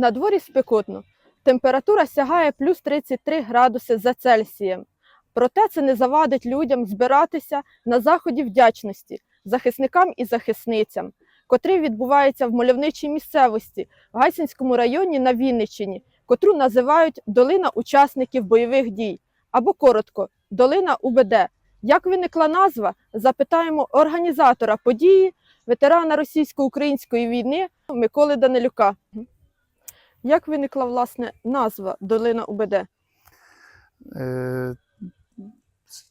На дворі спекотно. Температура сягає плюс 33 градуси за Цельсієм. Проте це не завадить людям збиратися на заході вдячності захисникам і захисницям, котрі відбуваються в мальовничій місцевості в Гайсинському районі на Вінниччині, котру називають Долина учасників бойових дій або коротко Долина УБД. Як виникла назва, запитаємо організатора події, ветерана російсько-української війни Миколи Данилюка. Як виникла власне назва Долина УБД? Е,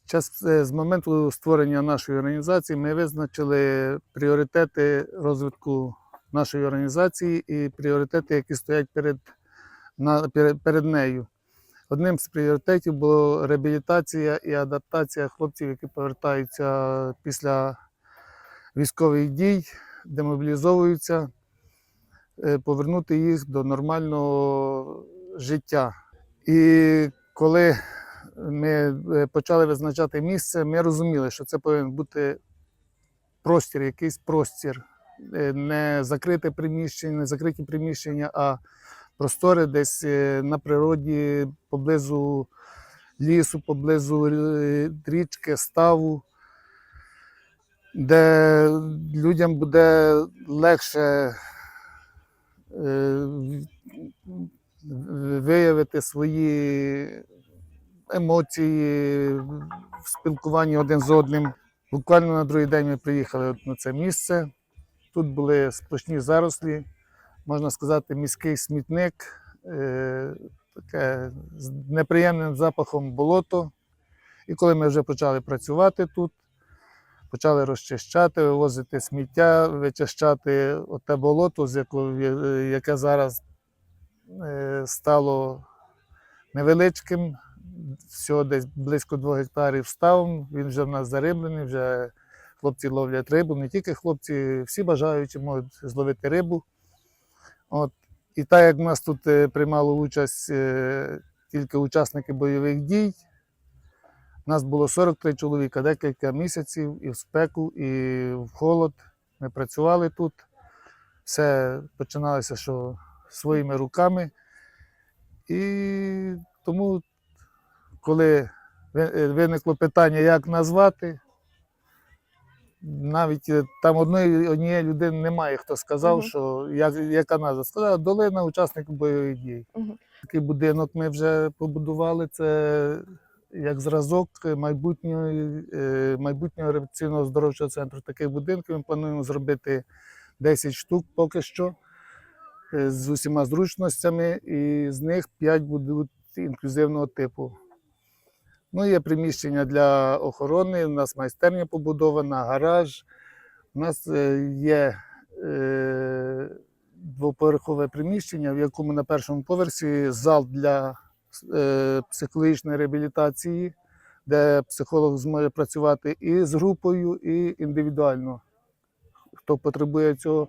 Час е, з моменту створення нашої організації ми визначили пріоритети розвитку нашої організації і пріоритети, які стоять перед, на, перед, перед нею. Одним з пріоритетів була реабілітація і адаптація хлопців, які повертаються після військових дій, демобілізовуються, повернути їх до нормального життя. І коли ми е, почали визначати місце, ми розуміли, що це повинен бути простір, якийсь простір, е, не закрите приміщення, не закриті приміщення, а простори десь е, на природі, поблизу лісу, поблизу е, річки, ставу, де людям буде легше е, виявити свої емоції в спілкуванні один з одним. Буквально на другий день ми приїхали на це місце. Тут були сплошні зарослі, можна сказати, міський смітник, е, таке з неприємним запахом болото. І коли ми вже почали працювати тут, почали розчищати, вивозити сміття, вичищати те болото, е, яке зараз е, стало невеличким, всього десь близько 2 гектарів ставом. Він вже в нас зариблений, вже хлопці ловлять рибу. Не тільки хлопці, всі бажаючі можуть зловити рибу. От. І так як в нас тут е, приймало участь тільки учасники бойових дій, нас було 43 чоловіка, декілька місяців і в спеку, і в холод. Ми працювали тут. Все починалося що своїми руками. І тому коли виникло питання, як назвати, навіть е, там одної однієї людини немає, хто сказав, Мгм. що як, яка назва. Сказав, долина учасник бойових дій. Мгм. Такий будинок ми вже побудували. Це як зразок е, майбутнього реабілітаційного здоровчого центру. Таких будинків ми плануємо зробити 10 штук поки що е, з усіма зручностями, і з них 5 будуть інклюзивного типу. Ну, є приміщення для охорони, у нас майстерня побудована, гараж. У нас е, є е, двоповерхове приміщення, в якому на першому поверсі зал для психологічної реабілітації, де психолог зможе працювати і з групою, і індивідуально. Хто потребує цього.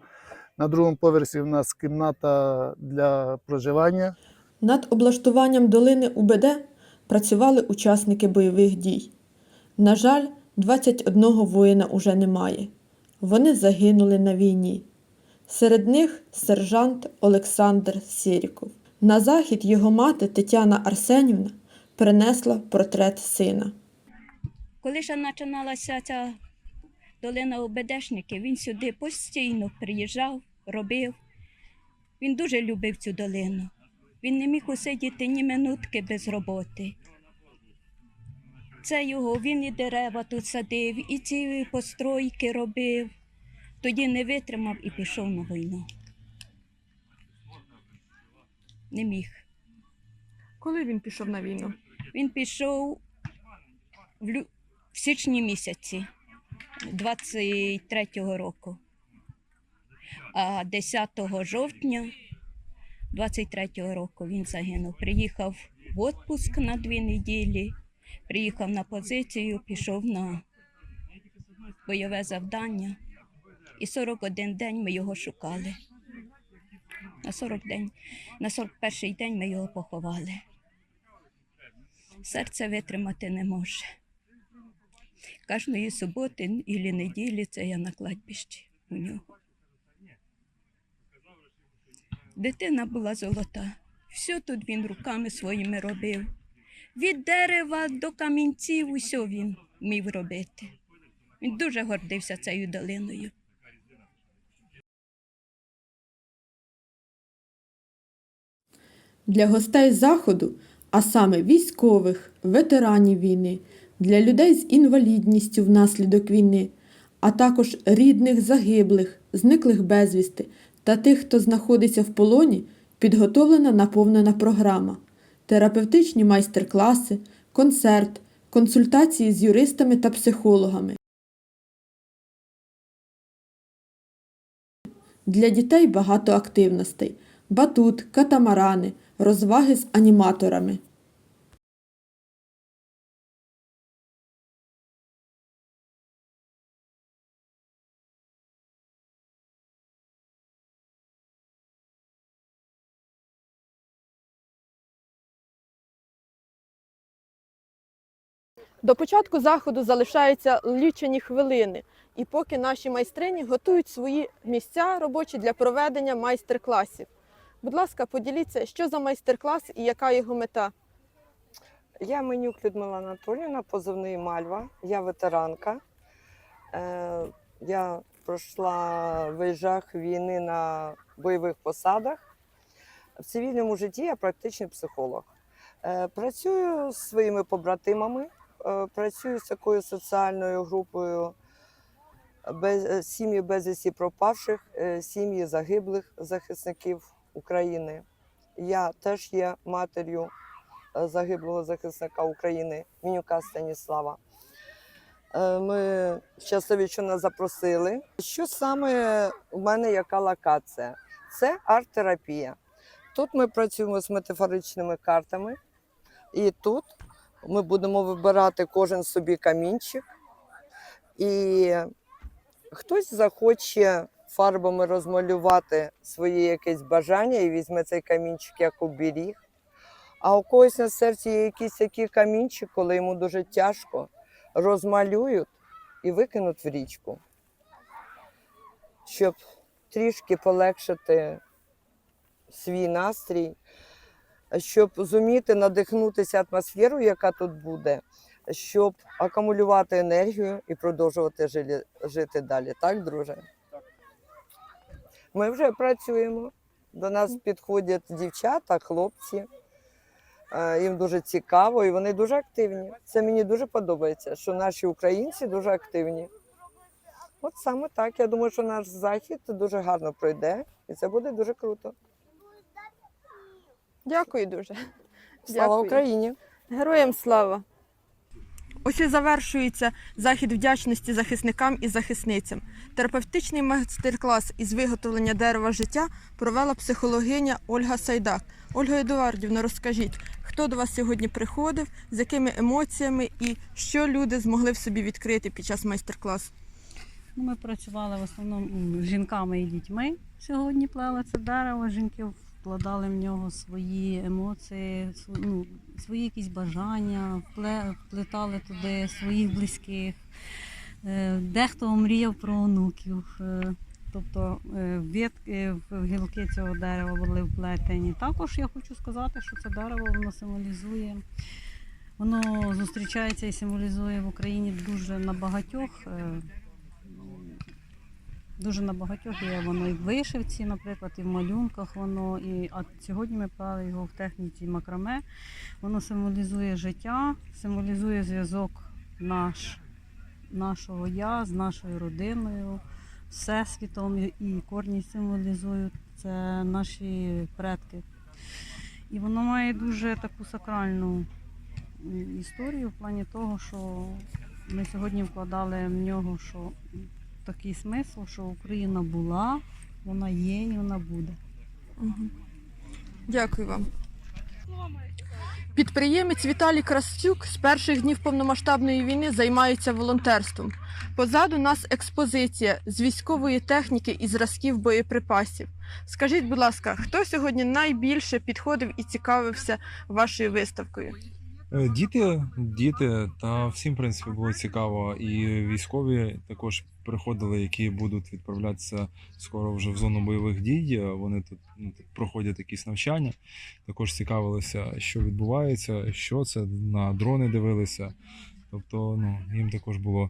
На другому поверсі в нас кімната для проживання. Над облаштуванням долини УБД працювали учасники бойових дій. На жаль, 21 воїна уже немає. Вони загинули на війні. Серед них сержант Олександр Сіріков. На захід його мати Тетяна Арсенівна принесла портрет сина. Коли ще починалася ця долина ОБДшників, він сюди постійно приїжджав, робив. Він дуже любив цю долину. Він не міг усидіти ні минутки без роботи. Це його, він і дерева тут садив, і ці постройки робив. Тоді не витримав і пішов на війну. Не міг. Коли він пішов на війну? Він пішов в, лю... в січні місяці 23-го року. А 10 жовтня 23-го року він загинув. Приїхав в отпуск на дві неділі, приїхав на позицію, пішов на бойове завдання. І 41 день ми його шукали. На 40 день, на 41 день ми його поховали серце витримати не може. Кожної суботи і неділі це я на кладбищі у нього. Дитина була золота. Все тут він руками своїми робив. Від дерева до камінців усе він вмів робити. Він дуже гордився цією долиною. Для гостей заходу, а саме військових, ветеранів війни, для людей з інвалідністю внаслідок війни, а також рідних загиблих, зниклих безвісти та тих, хто знаходиться в полоні, підготовлена наповнена програма, терапевтичні майстер-класи, концерт, консультації з юристами та психологами. Для дітей багато активностей: батут, катамарани, розваги з аніматорами. До початку заходу залишаються лічені хвилини, і поки наші майстрині готують свої місця робочі для проведення майстер-класів. Будь ласка, поділіться, що за майстер-клас і яка його мета. Я Менюк Людмила Анатоліївна, позивний Мальва. Я ветеранка. Е, я пройшла виїжджах війни на бойових посадах. В цивільному житті я практичний психолог. Е, працюю з своїми побратимами, е, працюю з такою соціальною групою без, е, сім'ї безвісті пропавших, е, сім'ї загиблих захисників України. Я теж є матір'ю е, загиблого захисника України Мінюка Станіслава. Е, Ми щасливі, що нас запросили. Що саме у мене яка локація? Це арт-терапія. Тут ми працюємо з метафоричними картами, і тут ми будемо вибирати кожен собі камінчик. І хтось захоче фарбами розмалювати своє якесь бажання і візьме цей камінчик як оберіг. А у когось на серці є якийсь такий камінчик, коли йому дуже тяжко, розмалюють і викинуть в річку, щоб трішки полегшити свій настрій, щоб зуміти надихнутися атмосферою, яка тут буде, щоб акумулювати енергію і продовжувати жити далі. Так, друже? Ми вже працюємо. До нас підходять дівчата, хлопці. Е, Їм дуже цікаво і вони дуже активні. Це мені дуже подобається, що наші українці дуже активні. От саме так. Я думаю, що наш захід дуже гарно пройде, і це буде дуже круто. Дякую дуже. Слава Дякую. Україні! Героям слава! Ось і завершується захід вдячності захисникам і захисницям. Терапевтичний майстер-клас із виготовлення дерева життя провела психологиня Ольга Сайдак. Ольга Едуардівна, розкажіть, хто до вас сьогодні приходив, з якими емоціями і що люди змогли в собі відкрити під час майстер-класу? Ну, Ми працювали в основному з жінками і дітьми. Сьогодні плели це дерево. Жінки вкладали в нього свої емоції, ну, свої якісь бажання, впле- вплетали туди своїх близьких. Е, Дехто мріяв про онуків. е, Тобто е, ветки в гілки цього дерева були вплетені. Також я хочу сказати, що це дерево воно символізує. Воно зустрічається і символізує в Україні дуже на багатьох Дуже на багатьох є воно і в вишивці, наприклад, і в малюнках воно. І, а сьогодні ми плели його в техніці макраме. Воно символізує життя, символізує зв'язок наш, нашого я з нашою родиною, всесвітом і корні символізують це наші предки. І воно має дуже таку сакральну історію в плані того, що ми сьогодні вкладали в нього, що такий смисл, що Україна була, вона є і вона буде. Дякую вам. Підприємець Віталій Крастюк з перших днів повномасштабної війни займається волонтерством. Позаду нас експозиція з військової техніки і зразків боєприпасів. Скажіть, будь ласка, хто сьогодні найбільше підходив і цікавився вашою виставкою? Е, Діти, діти, та всім, в принципі, було цікаво. І військові також приходили, які будуть відправлятися скоро вже в зону бойових дій. Е, Вони тут, ну, проходять якісь навчання. Також цікавилися, що відбувається, що це на дрони дивилися. Тобто, ну, їм також було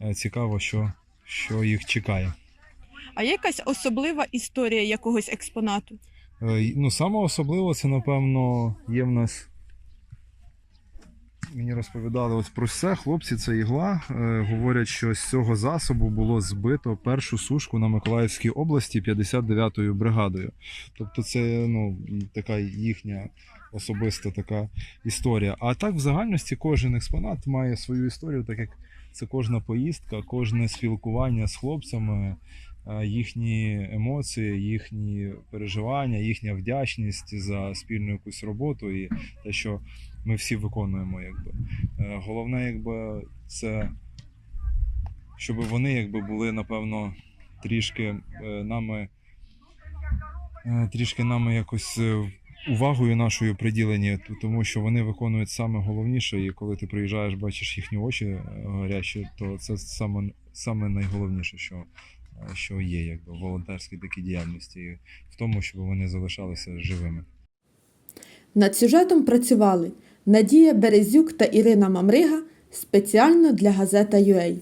е, цікаво, що, що їх чекає. А є якась особлива історія якогось експонату? Е, Ну, саме особливо це, напевно, є в нас. Мені розповідали ось про це. Хлопці, це ігла. Е, говорять, що з цього засобу було збито першу сушку на Миколаївській області 59-ю бригадою. Тобто, це ну, така їхня особиста така історія. А так, в загальності, кожен експонат має свою історію, так як це кожна поїздка, кожне спілкування з хлопцями їхні емоції, їхні переживання, їхня вдячність за спільну якусь роботу і те, що ми всі виконуємо. Якби. Е, Головне, якби це щоб вони якби були, напевно, трішки е, нами, е, трішки нами якось. е, Увагою нашою приділені, тому що вони виконують саме головніше, і коли ти приїжджаєш, бачиш їхні очі е, горячі, то це саме, саме найголовніше, що, е, що є, якби в волонтерській такій діяльності, в тому, щоб вони залишалися живими. Над сюжетом працювали Надія Березюк та Ірина Мамрига спеціально для газета UA.